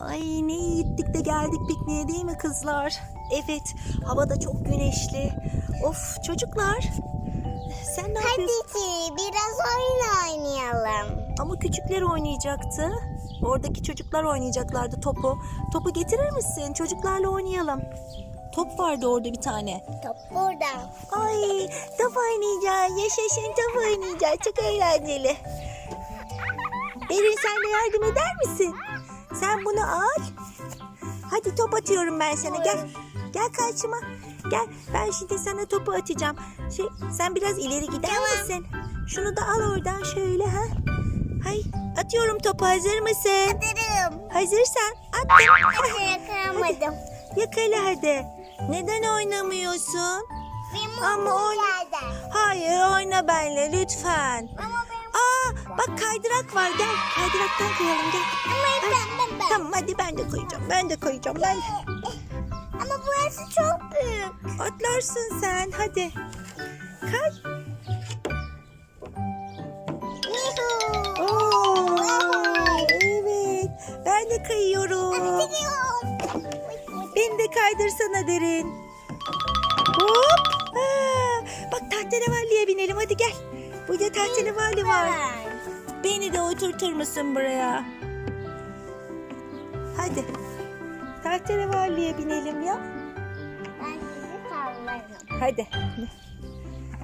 Ay ne iyi gittik de geldik pikniğe değil mi kızlar? Evet, hava da çok güneşli. Of çocuklar, sen ne Hadi yapıyorsun? ki biraz oyun oynayalım. Ama küçükler oynayacaktı. Oradaki çocuklar oynayacaklardı topu. Topu getirir misin? Çocuklarla oynayalım. Top vardı orada bir tane. Top burada. Ay top oynayacağız. Yaşasın top oynayacağız. Çok eğlenceli. Berin sen de yardım eder misin? Sen bunu al. Hadi top atıyorum ben sana. Gel. Gel karşıma. Gel. Ben şimdi sana topu atacağım. Şey, sen biraz ileri gider Tamam. misin? Şunu da al oradan şöyle ha. Hay. Atıyorum topu. Hazır mısın? Hazırım. Hazırsan attım. Hadi yakalamadım. Yakala hadi. Neden oynamıyorsun? Benim Ama oyna-. Hayır oyna benimle lütfen. Ama bak kaydırak var gel kaydıraktan koyalım gel. Ama ben ben ben. Tamam hadi ben de koyacağım ben de koyacağım ben. Ama burası çok büyük. Atlarsın sen hadi. Kay. Oo, evet ben de kayıyorum. Beni de kaydırsana derin. Hop. Aa, bak tahterevalliye binelim hadi gel. Burada tahterevalli var. Beni de oturtur musun buraya? Hadi. Tahterevalliye binelim ya. Ben sizi sallarım. Hadi.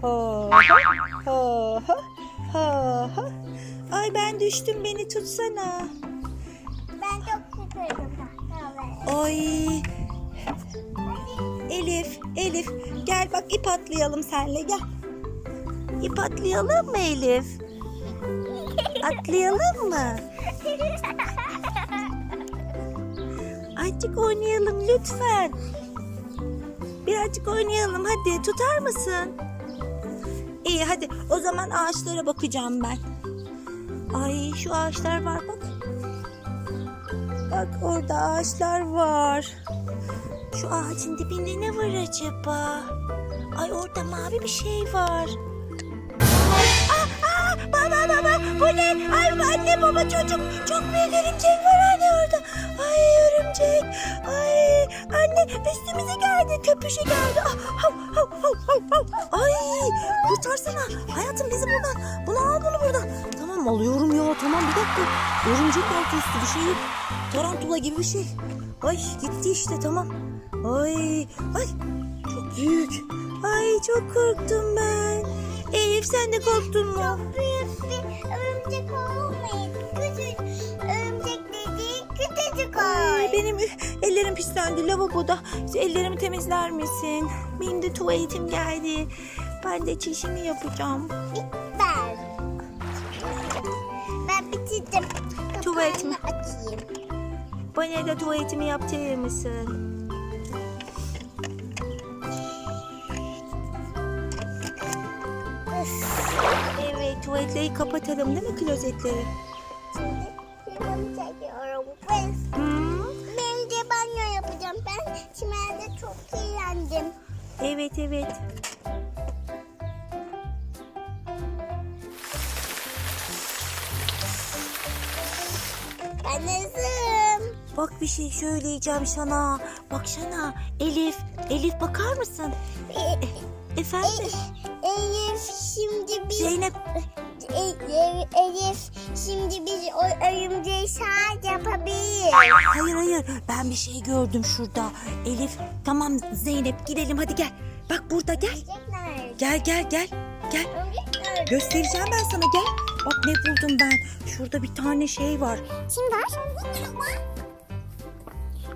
Ho ho ho ho ho. Ay ben düştüm beni tutsana. Ben çok. Tamam. Ay. Elif, Elif gel bak ip atlayalım senle gel. İp atlayalım mı Elif? Atlayalım mı? Azıcık oynayalım lütfen. Birazcık oynayalım hadi tutar mısın? İyi hadi o zaman ağaçlara bakacağım ben. Ay şu ağaçlar var bak. Bak orada ağaçlar var. Şu ağacın dibinde ne var acaba? Ay orada mavi bir şey var. Baba baba bu ne? Ay anne baba çocuk çok büyük örümcek var anne orada. Ay örümcek. Ay anne üstümüze geldi köpüşe geldi. Ah. Ay kurtarsana. Hayatım bizi buradan. Bunu al bunu buradan. Tamam alıyorum ya tamam bir dakika. Örümcek altı üstü bir şey. Tarantula gibi bir şey. Ay gitti işte tamam. Ay ay çok büyük. Ay çok korktum ben. Elif sen de korktun mu? Büyük bir örümcek olmayın. Küçük örümcek dediği küçücük Ay, oy. benim ellerim pislendi lavaboda. Ellerimi temizler misin? Benim de tuvaletim geldi. Ben de çişimi yapacağım. Ben. Ben bitirdim. Tuvalet mi? Kapağını açayım. Bana da tuvaletimi yaptırır mısın? Tuvaletleri kapatalım değil mi klozetleri? Şimdi film çekiyorum. Ben, Hı? ben de banyo yapacağım. Ben çimende çok eğlendim. Evet evet. Ben hazırım. Bak bir şey söyleyeceğim sana. Baksana Elif. Elif bakar mısın? E- Efendim? E- Elif şimdi biz... Zeynep. Elif şimdi biz o örümceği sağ yapabiliriz. Hayır hayır ben bir şey gördüm şurada. Elif tamam Zeynep gidelim hadi gel. Bak burada gel. Gel gel gel. Gel. Göstereceğim ben sana gel. Bak ne buldum ben. Şurada bir tane şey var. Çim var.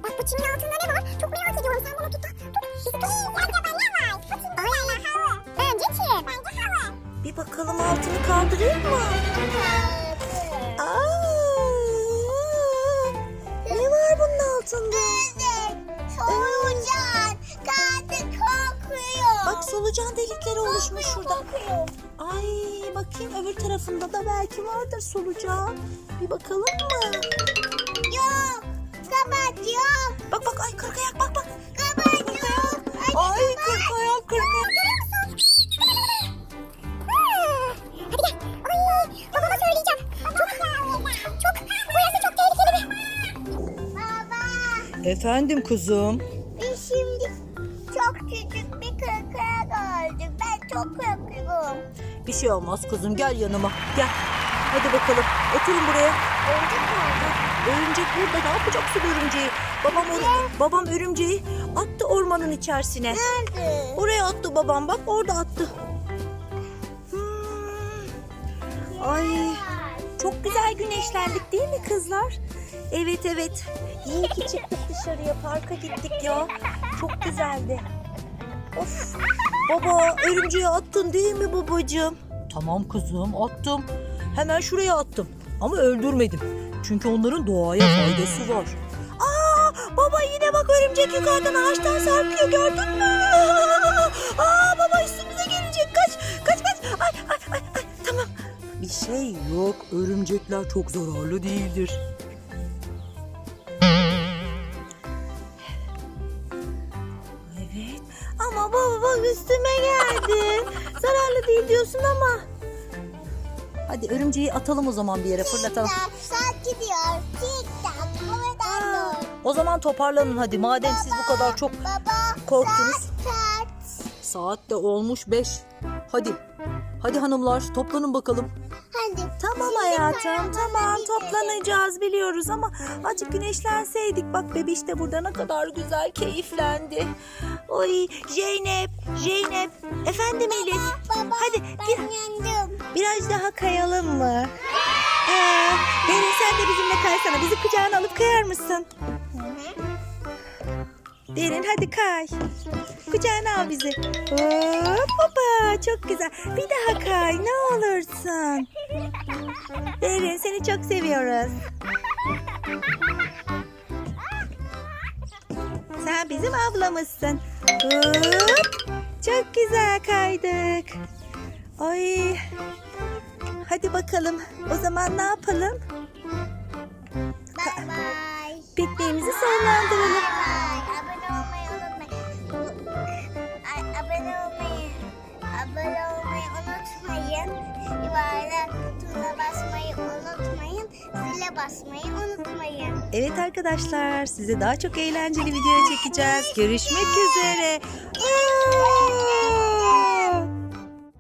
Bak bu çimin altında ne var? Çok merak solucan delikleri oluşmuş Korkuyor, şurada. korkuyor. Ay bakayım öbür tarafında da belki vardır solucan. Bir bakalım mı? Yok. Kapat yok. Bak bak ay kırk ayak bak bak. Kapat yok. Ay. Ay babama söyleyeceğim. Çok çok burası çok tehlikeli bir. Efendim kuzum. Çok korkuyorum. Bir şey olmaz kuzum gel yanıma gel. Hadi bakalım oturun buraya. Örümcek nerede? Örümcek burada ne yapacaksın örümceği? Babam onu, babam örümceği attı ormanın içerisine. Nerede? Oraya attı babam bak orada attı. Hmm. Ay çok güzel güneşlendik değil mi kızlar? Evet evet. İyi ki çıktık dışarıya parka gittik ya. Çok güzeldi. Of baba örümceği attın değil mi babacığım? Tamam kızım attım. Hemen şuraya attım. Ama öldürmedim. Çünkü onların doğaya faydası var. Aa baba yine bak örümcek yukarıdan ağaçtan sarkıyor gördün mü? Aa baba üstümüze gelecek kaç kaç kaç. Ay ay ay, ay. tamam. Bir şey yok örümcekler çok zararlı değildir. Üstüme geldi. Zararlı değil diyorsun ama. Hadi örümceği atalım o zaman bir yere fırlatalım. Saat gidiyor. Tik tak. Havadan dur. O zaman toparlanın hadi madem siz bu kadar çok Baba. korktunuz. Saat. Saat de olmuş 5. Hadi. Hadi hanımlar toplanın bakalım. Hadi. Tamam hayatım tamam toplanacağız biliyoruz ama azıcık güneşlenseydik. Bak bebiş de burada ne kadar güzel keyiflendi. Oy Zeynep, Zeynep. Efendim Elif. Baba Hadi bir, yandım. biraz daha kayalım mı? Aa, Derin sen de bizimle kaysana. Bizi kucağına alıp kayar mısın? Derin hadi kay. Kucağına al bizi. Hop hoppa çok güzel. Bir daha kay ne olursun. Derin seni çok seviyoruz. Sen bizim ablamızsın. Hop. Çok güzel kaydık. Ay. Hadi bakalım. O zaman ne yapalım? Bye bye. Pikniğimizi sonlandıralım. Bye bye. Abone olmayı unutmayın. Ay, abone olmayı, abone olmayı unutmayın. Yuvarlak butonuna basmayı unutmayın. Zile basmayı unutmayın. Evet arkadaşlar size daha çok eğlenceli video çekeceğiz. Görüşmek üzere.